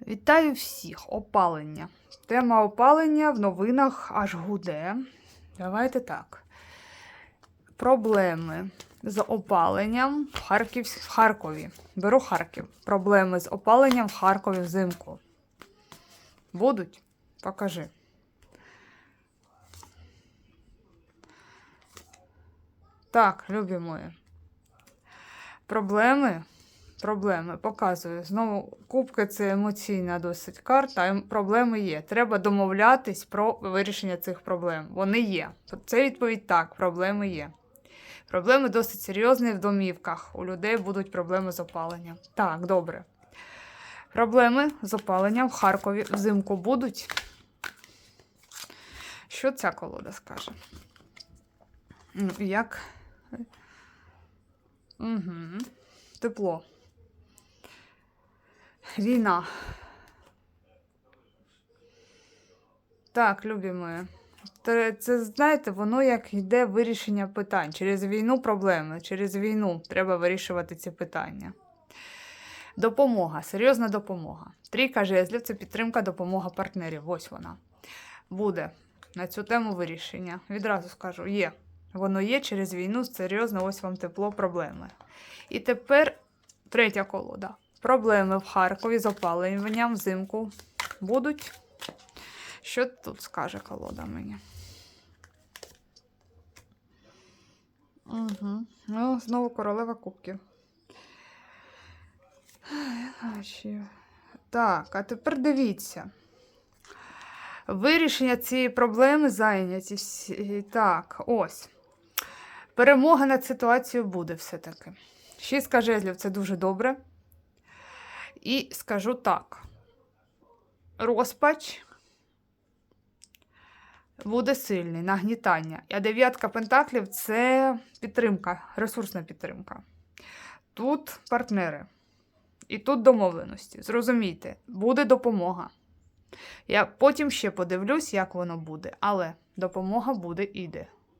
Вітаю всіх! Опалення. Тема опалення в новинах аж гуде. Давайте так. Проблеми з опаленням в, Харків... в Харкові. Беру Харків. Проблеми з опаленням в Харкові взимку. Будуть? Покажи. Так, любі мої. Проблеми проблеми. Показую. Знову кубки це емоційна досить карта. ем- Проблеми є. Треба домовлятись про вирішення цих проблем. Вони є. Це відповідь так, проблеми є. Проблеми досить серйозні в домівках. У людей будуть проблеми з опаленням. Так, добре. Проблеми з опаленням в Харкові взимку будуть. Що ця колода скаже? Ну, Як? Угу. Тепло. Війна. Так, любі мої. Це, знаєте, воно як йде вирішення питань. Через війну проблеми. Через війну треба вирішувати ці питання. Допомога, серйозна допомога. Трійка жезлів це підтримка, допомога партнерів. Ось вона. Буде на цю тему вирішення. Відразу скажу, є. Воно є через війну, серйозно, ось вам тепло, проблеми. І тепер третя колода. Проблеми в Харкові з опаленням взимку будуть. Що тут скаже колода мені? Угу. Ну, знову королева кубків. Так, а тепер дивіться. Вирішення цієї проблеми зайняті всі. Так, ось. Перемога над ситуацією буде все-таки. Шістка жезлів це дуже добре. І скажу так: розпач буде сильний, нагнітання. А дев'ятка пентаклів це підтримка, ресурсна підтримка. Тут партнери. І тут домовленості. Зрозумійте, буде допомога. Я потім ще подивлюсь, як воно буде, але допомога буде і йде.